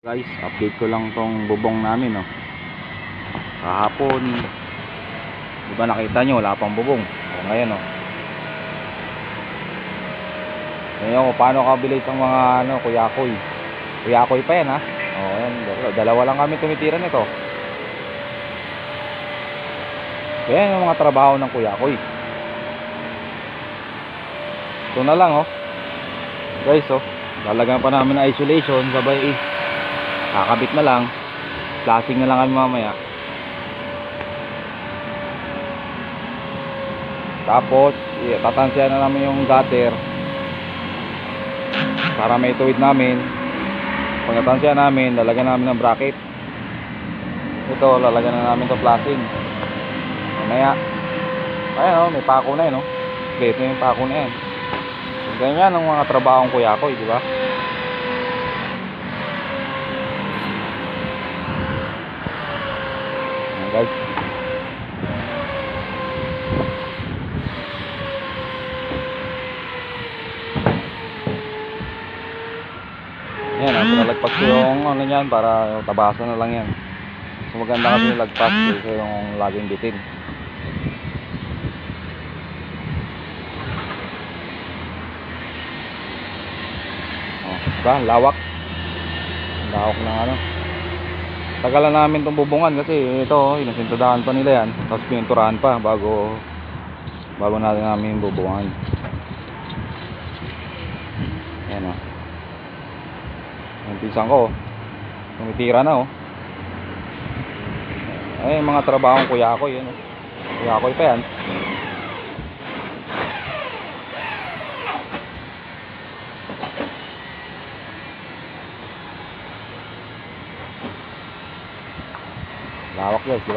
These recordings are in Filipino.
Guys, update ko lang tong bubong namin, no. Kahapon, di nakita nyo, wala pang bubong. O ngayon, no. Ngayon ko, paano kabilis ang mga, ano, kuyakoy. Kuyakoy pa yan, ha. O, ayan, dalawa lang kami tumitira nito. Ayan yung mga trabaho ng kuyakoy. Ito na lang, oh. Guys, oh. Lalagyan pa namin ng isolation, sabay, eh. Kakabit na lang. Flashing na lang kami mamaya. Tapos, tatansyahan na namin yung gutter. Para may tuwid namin. Pag natansyahan namin, lalagyan namin ng bracket. Ito, lalagyan na namin to flashing. Mamaya. Ayan o, may pako na yun o. Ito yung pako na yan. Ganyan ang mga trabahong kuya ko, di ba? Ayan, guys. Yan, ang pinalagpas ko yung ano yan para tabasan na lang yan. So maganda kasi yung lagpas kasi yung laging bitin. Oh, diba? Lawak. Lawak ng ano. Tagalan namin itong bubungan kasi ito, oh, inasintadahan pa nila yan. Tapos pininturahan pa bago bago natin namin bubungan. Ayan o. Yung pisang ko, oh. tumitira na oh. Ay, mga trabahong kuya ko, yun oh. Kuya ko pa yan. Lawak guys, di?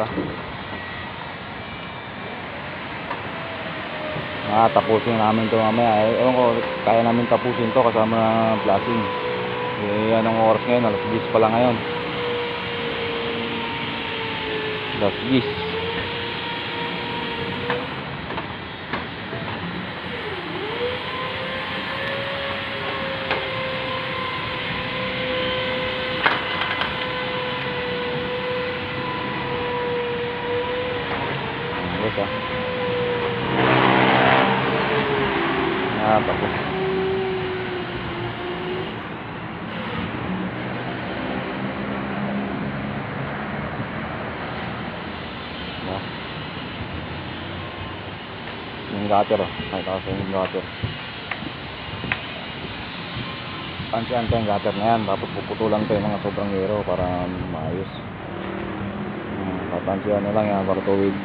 Ah, tapusin namin to mamaya. Eh, ewan ko, kaya namin tapusin to kasama ng flashing. Eh, anong oras ngayon? Alas 10 pa lang ngayon. Alas 10. Guys ah. Ah, tapos. No. Yung gutter oh. Nakita ko sa yung gutter. Pansihan ko yung gutter na yan. Tapos puputulan ko yung mga sobrang hero para maayos. Hmm, Papansihan na lang yan para tuwid.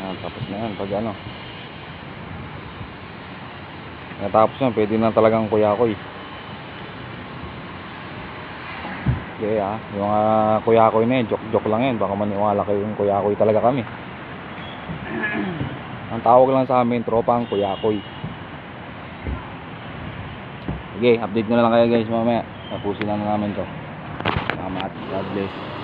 Yan, tapos na yan. Pag ano. Natapos yan, pwede na talagang kuyakoy. Okay ah, yung uh, kuyakoy na yun, joke-joke lang yan. Baka maniwala kayo yung kuyakoy talaga kami. Ang tawag lang sa amin, tropang kuyakoy. Sige, update ko na lang kayo guys mamaya. Tapusin na namin to. Salamat. God bless.